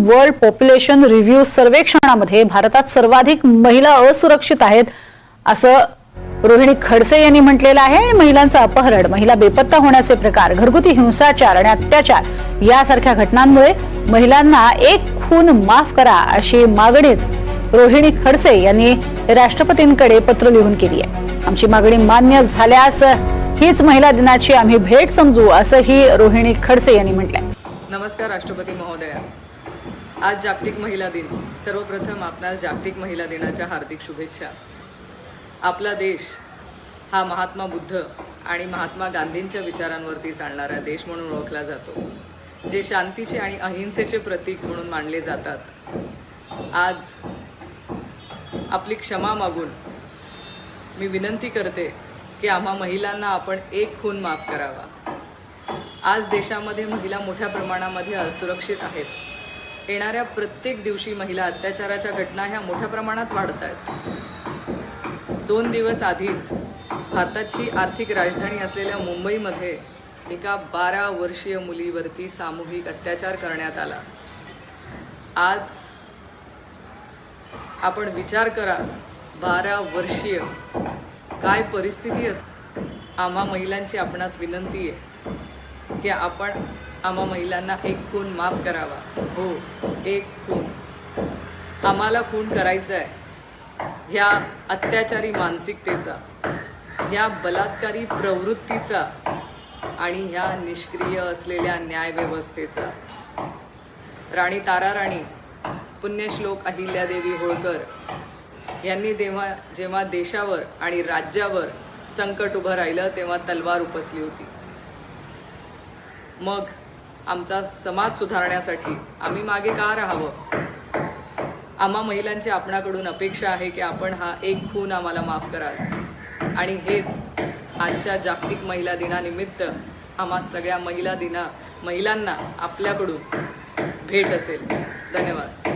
World population review सर्वेक्षणामध्ये भारतात सर्वाधिक महिला असुरक्षित आहेत असं रोहिणी खडसे यांनी म्हटलेलं आहे. आणि महिलांचं अपहरण महिला बेपत्ता होण्याचे प्रकार घरगुती हिंसाचार आणि अत्याचार यासारख्या घटनांमुळे महिलांना एक खून माफ करा अशी मागणीच रोहिणी खडसे यांनी राष्ट्रपतींकडे पत्र लिहून केली आहे. आमची मागणी मान्य झाल्यास हीच महिला दिनाची आम्ही भेट समजू असंही रोहिणी खडसे यांनी म्हटलंय. नमस्कार राष्ट्रपती महोदया. आज जागतिक महिला दिन. सर्वप्रथम आपणास जागतिक महिला दिनाच्या हार्दिक शुभेच्छा. आपला देश हा महात्मा बुद्ध आणि महात्मा गांधींच्या विचारांवरती चालणारा देश म्हणून ओळखला जातो. जे शांतीचे आणि अहिंसेचे प्रतीक म्हणून मानले जातात. आज आपली क्षमा मागून मी विनंती करते की आम्हा महिलांना आपण एक खून माफ करावा. आज देशामध्ये महिला मोठ्या प्रमाणामध्ये असुरक्षित आहेत. येणाऱ्या प्रत्येक दिवशी महिला अत्याचाराच्या घटना ह्या मोठ्या प्रमाणात वाढत आहेत दोन दिवस आधीच भारताची आर्थिक राजधानी असलेल्या मुंबईमध्ये एका बारा वर्षीय मुलीवरती सामूहिक अत्याचार करण्यात आला. आज आपण विचार करा बारा वर्षीय काय परिस्थिती अस आम्हा महिलांची आपणास विनंती आहे की आपण आम्हा महिलांना एक खून माफ करावा. हो एक खून. आम्हाला खून करायचा आहे ह्या अत्याचारी मानसिकतेचा ह्या बलात्कारी प्रवृत्तीचा आणि ह्या निष्क्रिय असलेल्या न्यायव्यवस्थेचा. राणी तारा राणी पुण्यश्लोक अहिल्यादेवी होळकर यांनी तेव्हा जेव्हा देशावर आणि राज्यावर संकट उभं राहिलं तेव्हा तलवार उपसली होती. मग आमचा समाज सुधारण्यासाठी आम्ही मागे का राहावं? आम्हा महिलांची आपणाकडून अपेक्षा आहे की आपण हा एक खून आम्हाला माफ कराल. आणि हेच आजच्या जागतिक महिला दिनानिमित्त आम्हा सगळ्या महिला दिना महिलांना आपल्याकडून भेट असेल. धन्यवाद.